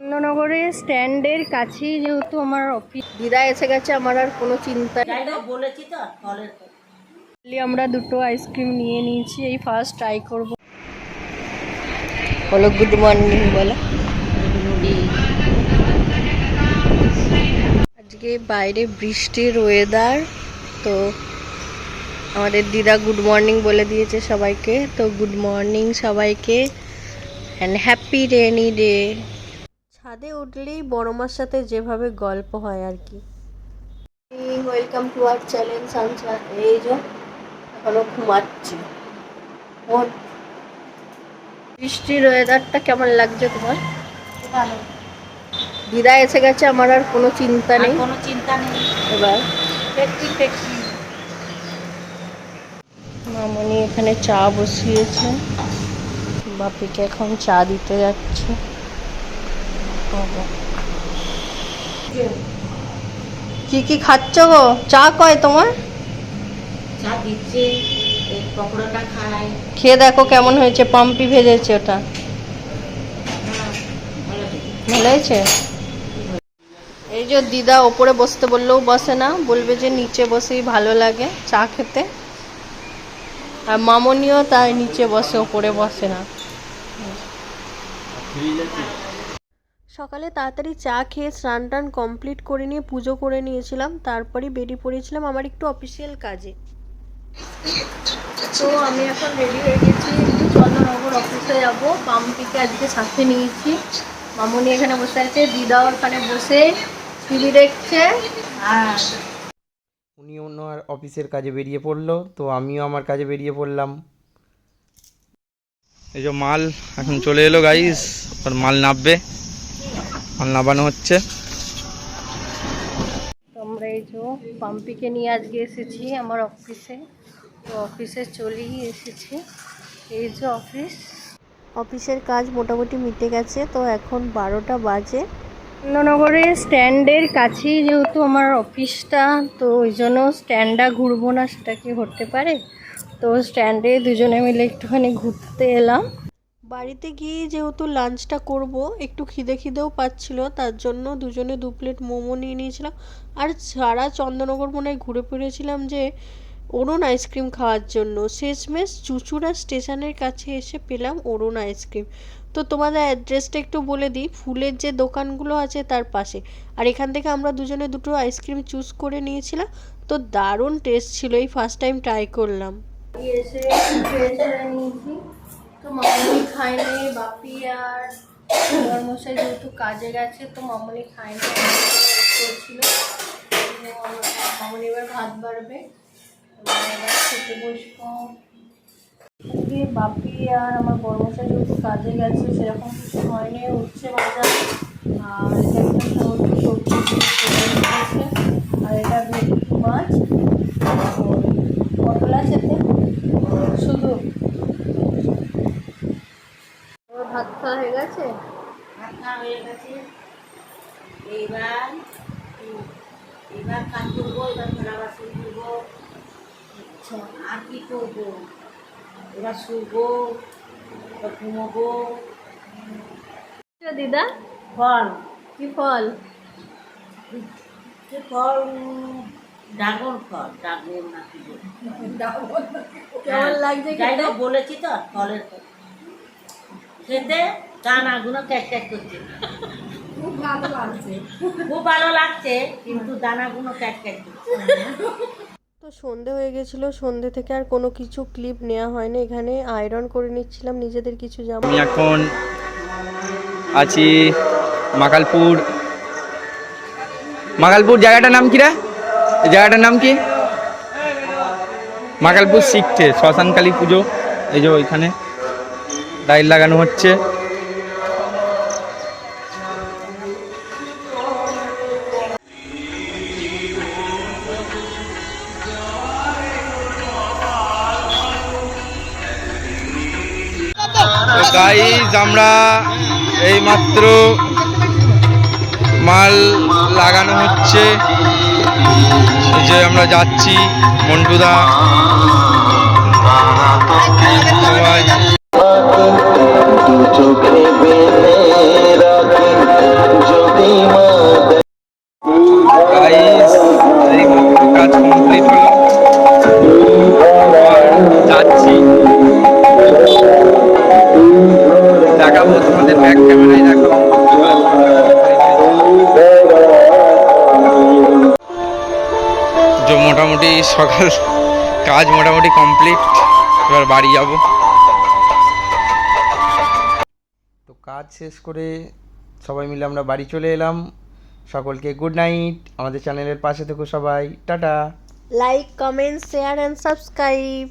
চন্দননগরে স্ট্যান্ডের কাছেই যেহেতু আমার অফিস দিদা এসে গেছে আমার আর কোনো চিন্তা নেই। বলেছি তো আমরা দুটো আইসক্রিম নিয়ে নিয়েছি এই ফার্স্ট ট্রাই করব। হলো গুড মর্নিং বলো। আজকে বাইরে বৃষ্টির ওয়েদার তো আমাদের দিদা গুড মর্নিং বলে দিয়েছে সবাইকে। তো গুড মর্নিং সবাইকে অ্যান্ড হ্যাপি রেনি ডে ছাদে উঠলেই বড় মার সাথে যেভাবে গল্প হয় আর কি। Welcome to our channel sunshine এই যে এখনও ঘুমাচ্ছি। ওর বৃষ্টির ওয়েদারটা কেমন লাগছে তোমার? ভালো। দিদা এসে গেছে আমার আর কোনো চিন্তা নেই। কোনো চিন্তা নেই। এবার। মামনি এখানে চা বসিয়েছে। বাপিকে এখন চা দিতে যাচ্ছে। কি কি খাচ্ছ গো? চা কয় তোমার? চা দিচ্ছে পকোড়াটা খাই। খেয়ে দেখো কেমন হয়েছে পাম্পি ভেজেছে ওটা। হ্যাঁ, ভালো ভালো হয়েছে? এই যে দিদা ওপরে বসতে বললেও বসে না বলবে যে নিচে বসেই ভালো লাগে চা খেতে। আর মামনিও তাই নিচে বসে ওপরে বসে না। সকালে তাড়াতাড়ি চা খেয়ে স্নান টান কমপ্লিট করে নিয়ে পুজো করে নিয়েছিলাম তারপরেই বেরিয়ে পড়েছিলাম আমার একটু অফিসিয়াল কাজে। তো আমি এখন রেডি হয়ে গেছি একটু চন্দ্রনগর অফিসে যাব। পাম্পিকে আজকে সাথে নিয়েছি। মামনি এখানে বসে আছে দিদাও ওখানে বসে টিভি দেখছে। হ্যাঁ উনি ওনার অফিসের কাজে বেরিয়ে পড়ল তো আমিও আমার কাজে বেরিয়ে পড়লাম। এই যে মাল এখন চলে এলো গাইস আর মাল নাববে মাল নাবানো হচ্ছে। তো আমরা এই যে পাম্পিকে নিয়ে আজকে এসেছি আমার অফিসে। তো অফিসে চলেই এসেছি। এই যে অফিস। অফিসের কাজ মোটামুটি মিটে গেছে তো এখন বারোটা বাজে। চন্দননগরে স্ট্যান্ডের কাছেই যেহেতু আমার অফিসটা তো ওই জন্য স্ট্যান্ডটা ঘুরবো না সেটা কি হতে পারে? তো স্ট্যান্ডে দুজনে মিলে একটুখানি ঘুরতে এলাম। বাড়িতে গিয়ে যেহেতু লাঞ্চটা করব, একটু খিদে খিদেও পাচ্ছিল, তার জন্য দুজনে দু প্লেট মোমো নিয়ে নিয়েছিলাম। আর সারা চন্দ্রনগর মনে হয় ঘুরে ফিরেছিলাম যে, অরুণ আইসক্রিম খাওয়ার জন্য। শেষমেশ চুচুড়া স্টেশনের কাছে এসে পেলাম অরুণ আইসক্রিম তো তোমাদের অ্যাড্রেসটা একটু বলে দিই, ফুলের যে দোকানগুলো আছে তার পাশে। আর এখান থেকে আমরা দুজনে দুটো আইসক্রিম চুজ করে নিয়েছিলাম। তো দারুণ টেস্ট ছিল, এই ফার্স্ট টাইম ট্রাই করলাম। এসে নিয়েছি। তো মামনি খায়নি, বাপি আর মশাই যেহেতু কাজে গেছে, তো মামনি খায়নি, করছিল। মামনি এবার ভাত বাড়বে। এবার খেতে বসবো। বাপি আর আমার বড়মশাই যেহেতু কাজে গেছে, সেরকম কিছু হয়নি উচ্ছে ভাজা আর এটা একটা সবজি। আর এটা ভেটকি মাছ আর পটল আছে এতে? শুধু তোমার ভাত খাওয়া হয়ে গেছে ভাত খাওয়া হয়ে গেছে। এইবার এবার কাজ করব এবার থালা বাসন করব। আর কি করব? এবার শুবো এবার ঘুমোবো। আচ্ছা, দিদা। ফল। কি ফল? ফল ড্রাগন ফল ড্রাগন না কি কেমন লাগছে খেতে? বলেছি তো ফলের কথা। ক্যাক ক্যাক করছে। খুব ভালো লাগছে। খুব ভালো লাগছে কিন্তু দানাগুলো ক্যাক ক্যাক করছে। তো সন্ধে হয়ে গেছিল সন্ধে থেকে আর কোনো কিছু ক্লিপ নেওয়া হয়নি। এখানে আয়রন করে নিচ্ছিলাম নিজেদের কিছু জামা। আমি এখন আছি মাকালপুর। মাকালপুর জায়গাটার নাম কি রে? এই জায়গাটার নাম কি? মাকালপুর শিখছে শ্মশানকালী পুজো। এই যে ওইখানে। লাইট লাগানো হচ্ছে। গাইজ আমরা এই মাত্র মাল লাগানো হচ্ছে। এই যে আমরা যাচ্ছি মন্টুদা। সবাই তোমাদের ব্যাক ক্যামেরায় যে মোটামুটি সকাল কাজ মোটামুটি কমপ্লিট। এবার বাড়ি যাব। তো কাজ শেষ করে সবাই মিলে আমরা বাড়ি চলে এলাম। সকলকে গুড নাইট আমাদের চ্যানেলের পাশে থেকো সবাই। Tata. Like comment share and subscribe